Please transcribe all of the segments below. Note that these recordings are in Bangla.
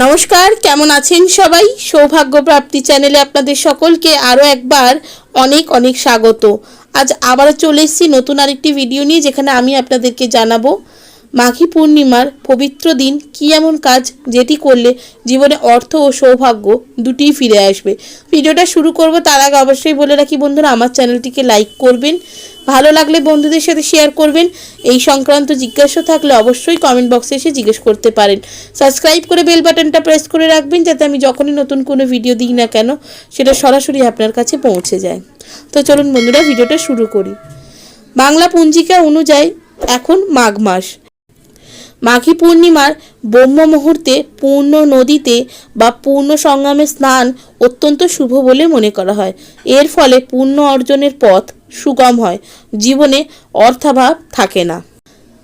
নমস্কার, কেমন আছেন সবাই? সৌভাগ্য প্রাপ্তি চ্যানেলে আপনাদের সকলকে আরও একবার অনেক অনেক স্বাগত। আজ আবার চলে এসেছি নতুন আরেকটি ভিডিও নিয়ে, যেখানে আমি আপনাদেরকে জানাব মাঘী পূর্ণিমার পবিত্র দিন কী এমন কাজ যেটি করলে জীবনে অর্থ ও সৌভাগ্য দুটিই ফিরে আসবে? ভিডিওটা শুরু করব তার আগে অবশ্যই বলে রাখি বন্ধুরা, আমার চ্যানেলটিকে লাইক করবেন, ভালো লাগলে বন্ধুদের সাথে শেয়ার করবেন। এই সংক্রান্ত জিজ্ঞাসা থাকলে অবশ্যই কমেন্ট বক্সে এসে জিজ্ঞেস করতে পারেন। সাবস্ক্রাইব করে বেল বাটনটা প্রেস করে রাখবেন যাতে আমি যখনই নতুন কোনো ভিডিও দিই না কেন, সেটা সরাসরি আপনার কাছে পৌঁছে যায়। তো চলুন বন্ধুরা, ভিডিওটা শুরু করি। বাংলা পঞ্জিকা অনুযায়ী এখন মাঘ মাস। মাঘী পূর্ণিমার ব্রহ্ম মুহূর্তে পূর্ণ নদীতে বা পূর্ণ সঙ্গমে স্নান অত্যন্ত শুভ বলে মনে করা হয়। এর ফলে পূর্ণ অর্জনের পথ সুগম হয়। জীবনে অর্থাভাব থাকে না।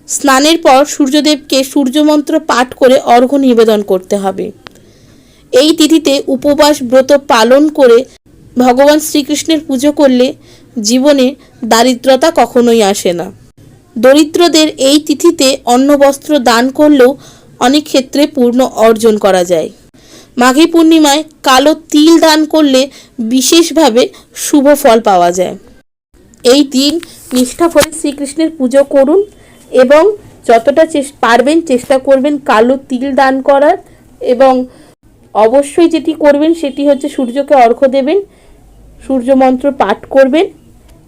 স্নানের পর সূর্যদেবকে সূর্যমন্ত্র পাঠ করে অর্ঘ্য নিবেদন করতে হবে। এই তিথিতে উপবাস ব্রত পালন করে ভগবান শ্রীকৃষ্ণের পুজো করলে জীবনে দারিদ্রতা কখনোই আসে না। দরিদ্রদের এই তিথিতে অন্ন বস্ত্র দান করলেও অনেক ক্ষেত্রে পূর্ণ অর্জন করা যায়। মাঘী পূর্ণিমায় কালো তিল দান করলে বিশেষভাবে শুভ ফল পাওয়া যায়। এই দিন নিষ্ঠা করে শ্রীকৃষ্ণের পুজো করুন এবং যতটা পারবেন চেষ্টা করবেন কালো তিল দান করার এবং অবশ্যই যেটি করবেন সেটি হচ্ছে সূর্যকে অর্ঘ্য দেবেন সূর্য মন্ত্র পাঠ করবেন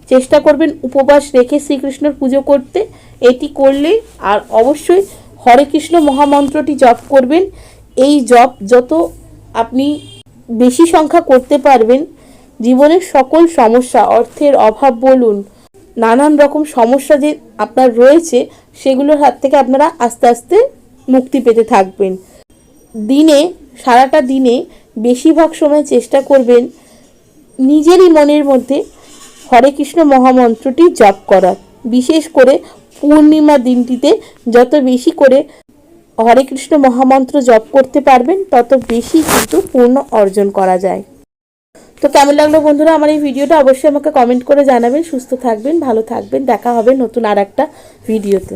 চেষ্টা করবেন উপবাস রেখে শ্রীকৃষ্ণের পুজো করতে। এটি করলে আর অবশ্যই হরে কৃষ্ণ মহামন্ত্রটি জপ করবেন। এই জপ যত আপনি বেশি সংখ্যা করতে পারবেন, জীবনের সকল সমস্যা, অর্থের অভাব বলুন, নানান রকম সমস্যা যে আপনার রয়েছে, সেগুলোর হাত থেকে আপনারা আস্তে আস্তে মুক্তি পেতে থাকবেন। দিনে, সারাটা দিনে বেশিরভাগ সময় চেষ্টা করবেন নিজেরই মনের মধ্যে হরে কৃষ্ণ মহামন্ত্রটি জপ করার। বিশেষ করে পূর্ণিমা দিনটিতে যত বেশি করে হরে কৃষ্ণ মহামন্ত্র জপ করতে পারবেন, তত বেশি কিন্তু পূর্ণ অর্জন করা যায়। তো কেমন লাগল বন্ধুরা আমার এই ভিডিওটা? অবশ্যই আমাকে কমেন্ট করে জানাবেন। সুস্থ থাকবেন, ভালো থাকবেন। দেখা হবে নতুন আর একটা ভিডিওতে।